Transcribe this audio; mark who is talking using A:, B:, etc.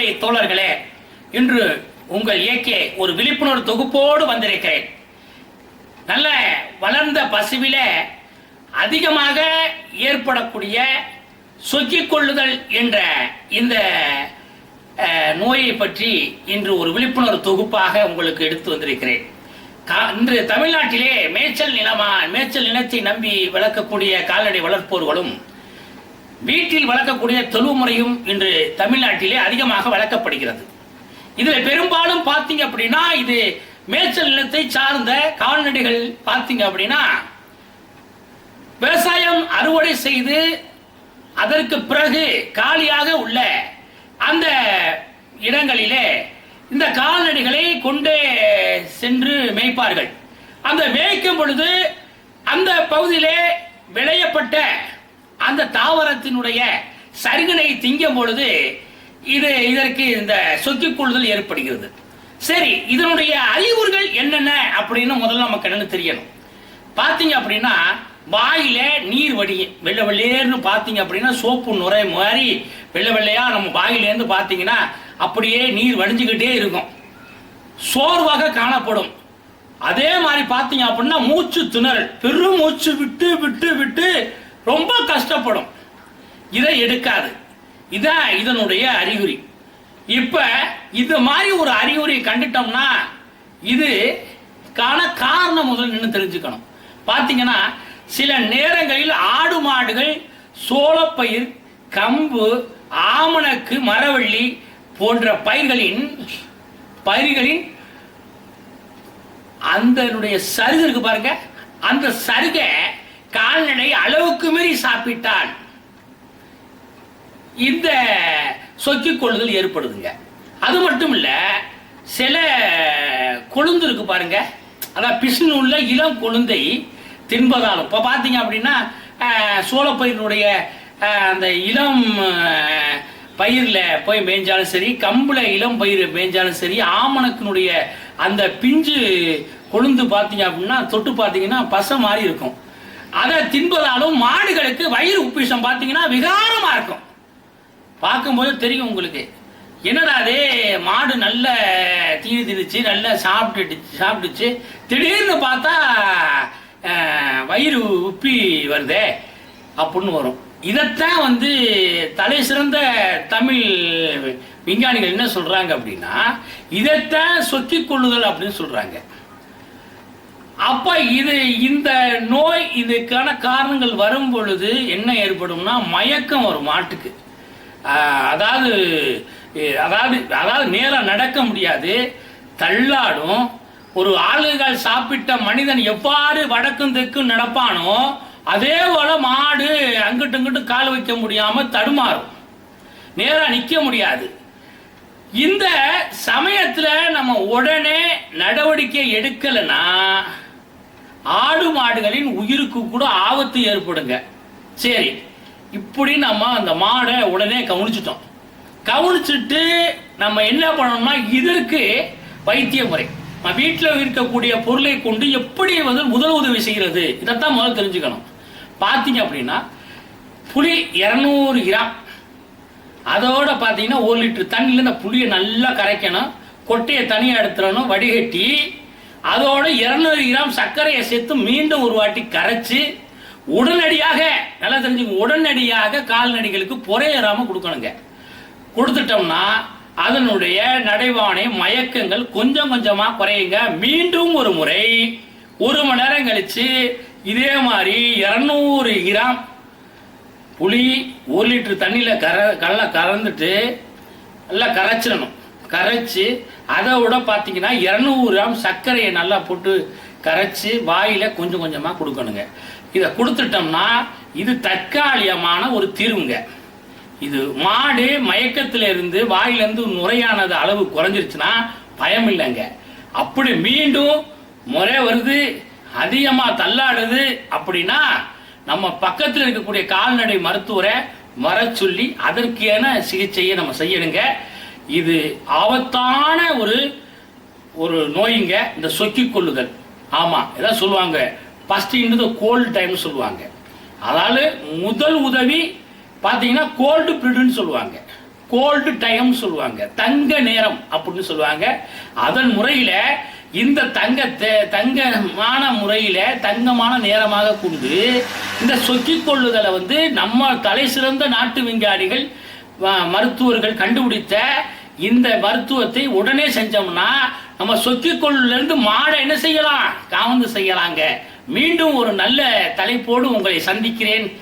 A: தோழர்களே இன்று உங்கள் இயக்கிய ஒரு விழிப்புணர்வு தொகுப்போடு வந்திருக்கிறேன். நல்ல வளர்ந்த பசுவில அதிகமாக ஏற்படக்கூடிய சொக்கிக் கொள்ளுதல் என்ற இந்த நோயை பற்றி இன்று ஒரு விழிப்புணர்வு தொகுப்பாக உங்களுக்கு எடுத்து வந்திருக்கிறேன். இன்று தமிழ்நாட்டிலே மேய்ச்சல் நிலமா மேய்ச்சல் நிலத்தை நம்பி வளர்க்கக்கூடிய கால்நடை வளர்ப்போர்களும் வீட்டில் வளர்க்கக்கூடிய தொழு முறையும் இன்று தமிழ்நாட்டிலே அதிகமாக வளர்க்கப்படுகிறது. இதில் பெரும்பாலும் பார்த்தீங்க அப்படின்னா இது மேய்ச்சல் நிலத்தை சார்ந்த கால்நடைகள் பார்த்தீங்க அப்படின்னா விவசாயம் அறுவடை செய்து அதற்கு பிறகு காலியாக உள்ள அந்த இடங்களிலே இந்த கால்நடைகளை கொண்டு சென்று மேய்ப்பார்கள். அந்த மேய்க்கும் பொழுது அந்த பகுதியிலே விளையப்பட்ட அந்த தாவரத்தினுடைய சருகினை திங்கும் பொழுது இது இதற்கு இந்த சொத்து கொள்ளுதல் ஏற்படுகிறது. சரி இதனுடைய அறிகுறிகள் என்னென்ன அப்படின்னு முதல்ல நமக்கு என்னன்னு தெரியணும். பார்த்தீங்க அப்படின்னா வாயில நீர் வடியும் வெள்ளை வெள்ளையர்னு பார்த்தீங்க அப்படின்னா சோப்பு நுரை மாதிரி வெள்ளை வெள்ளையா நம்ம வாயிலேருந்து பார்த்தீங்கன்னா அப்படியே நீர் வடிஞ்சுக்கிட்டே இருக்கும். சோர்வாக காணப்படும். அதே மாதிரி பார்த்தீங்க அப்படின்னா மூச்சு திணறல் பெரும் மூச்சு விட்டு விட்டு விட்டு ரொம்ப கஷ்டப்படும். இதை எடுக்காது. இதான் இதனுடைய அறிகுறி. இப்ப இது மாதிரி ஒரு அறிகுறி கண்டுட்டோம்னா இது காண காரணம் முதல் நின்று தெரிஞ்சுக்கணும். பார்த்தீங்கன்னா சில நேரங்களில் ஆடு மாடுகள் சோளப்பயிர் கம்பு ஆமணக்கு மரவள்ளி போன்ற பயிர்களின் பயிர்களின் அந்தனுடைய சருகு இருக்கு பாருங்க. அந்த சருகை கால்நடை அளவுக்கு மீறி சாப்பிட்டால் இந்த சொக்கிக் கொள்ளுதல் ஏற்படுதுங்க. அது மட்டும் இல்லை சில கொழுந்து இருக்கு பாருங்க. அதான் பிசுனு உள்ள இளம் கொழுந்தை தின்பதாலும். இப்போ பார்த்தீங்க அப்படின்னா சோளப்பயிரினுடைய அந்த இளம் பயிரில் போய் மேய்ஞ்சாலும் சரி கம்பில் இளம் பயிர் மேய்ஞ்சாலும் சரி ஆமணக்கினுடைய அந்த பிஞ்சு கொழுந்து பார்த்தீங்க அப்படின்னா தொட்டு பார்த்தீங்கன்னா பசை மாதிரி இருக்கும். அதை தின்பதாலும் மாடுகளுக்கு வயிறு உப்பிஷம் பார்த்தீங்கன்னா விகாரமா இருக்கும். பார்க்கும்போது தெரியும் உங்களுக்கு. என்னடா அது? மாடு நல்ல தீனி திணிச்சு நல்லா சாப்பிட்டுட்டு சாப்பிட்டுச்சு. திடீர்னு பார்த்தா வயிறு உப்பி வருதே அப்படின்னு வரும். இதைத்தான் வந்து தலை சிறந்த தமிழ் விஞ்ஞானிகள் என்ன சொல்றாங்க அப்படின்னா இதைத்தான் சொக்கிக் கொள்ளுதல் அப்படின்னு சொல்றாங்க. அப்ப இது இந்த நோய் இதுக்கான காரணங்கள் வரும் பொழுது என்ன ஏற்படும்னா மயக்கம் வரும் மாட்டுக்கு அதாவது அதாவது அதாவது நேரம் நடக்க முடியாது தள்ளாடும். ஒரு ஆளுகள் சாப்பிட்ட மனிதன் எவ்வாறு வடக்கும் தெற்கும் நடப்பானோ அதே போல மாடு அங்கிட்டு இங்கிட்டு கால் வைக்க முடியாம தடுமாறும். நேராக நிக்க முடியாது. இந்த சமயத்துல நம்ம உடனே நடவடிக்கை எடுக்கலைன்னா ஆடு மாடுகளின் உயிருக்கு கூட ஆபத்து ஏற்படுங்க. சரி இப்படி நம்ம அந்த மாடை உடனே கவனிச்சிட்டோம். கவனிச்சுட்டு நம்ம என்ன பண்ணணும்னா இதற்கு வைத்திய முறை. நம்ம வீட்டில் இருக்கக்கூடிய பொருளை கொண்டு எப்படி வந்து முதல் உதவி செய்கிறது? இதைத்தான் முதல்ல தெரிஞ்சுக்கணும். பார்த்தீங்க அப்படின்னா புளி இரநூறு கிராம். அதோட பார்த்தீங்கன்னா ஒரு லிட்டர் தண்ணியில் இந்த புளியை நல்லா கரைக்கணும். கொட்டையை தனியாக எடுத்துடணும் வடிகட்டி அதோட இரநூறு கிராம் சர்க்கரையை சேர்த்து மீண்டும் ஒரு வாட்டி கரைச்சி உடனடியாக நல்லா தெரிஞ்சுங்க உடனடியாக கால்நடைகளுக்கு புறையேறாமல் கொடுக்கணுங்க. கொடுத்துட்டோம்னா அதனுடைய நடைவானை மயக்கங்கள் கொஞ்சம் கொஞ்சமாக குறையுங்க. மீண்டும் ஒரு முறை ஒரு மணி நேரம் கழித்து இதே மாதிரி இரநூறு கிராம் புளி ஒரு லிட்டர் தண்ணியில் கர கல்ல கறந்துட்டு நல்லா கரைச்சிடணும். கரைச்சி அதை விட பார்த்தீங்கன்னா இரநூறு கிராம் சர்க்கரையை நல்லா போட்டு கரைச்சி வாயில் கொஞ்சம் கொஞ்சமாக கொடுக்கணுங்க. இதை கொடுத்துட்டோம்னா இது தற்காலிகமான ஒரு தீர்வுங்க. இது மாடு மயக்கத்திலிருந்து இருந்து நுரையானது அளவு குறைஞ்சிருச்சுன்னா பயம் இல்லைங்க. அப்படி மீண்டும் முறை வருது அதிகமாக தள்ளாடுது அப்படின்னா நம்ம பக்கத்தில் இருக்கக்கூடிய கால்நடை மருத்துவரை வர சொல்லி அதற்கான சிகிச்சையை நம்ம செய்யணுங்க. இது ஆபத்தான ஒரு ஒரு நோய்ங்க இந்த சொக்கி கொள்ளுதல். ஆமா இதான் சொல்லுவாங்க. ஃபர்ஸ்ட் கோல்டு டைம்னு சொல்லுவாங்க. அதாவது முதல் உதவி பார்த்தீங்கன்னா கோல்டு ப்ரிடுன்னு சொல்லுவாங்க. கோல்டு டைம் சொல்லுவாங்க. தங்க நேரம் அப்படின்னு சொல்லுவாங்க. அதன் முறையில் இந்த தங்கத்தை தங்கமான முறையில் தங்கமான நேரமாக கொண்டு இந்த சொக்கிக் கொள்ளுதலை வந்து நம்ம தலை சிறந்த நாட்டு விஞ்ஞானிகள் மருத்துவர்கள் கண்டுபிடித்த இந்த மருத்துவத்தை உடனே செஞ்சோம்னா நம்ம சொக்கிக்கொள்ளிலிருந்து மாடை என்ன செய்யலாம்? காவந்து செய்யலாங்க. மீண்டும் ஒரு நல்ல தலைப்போடு உங்களை சந்திக்கிறேன்.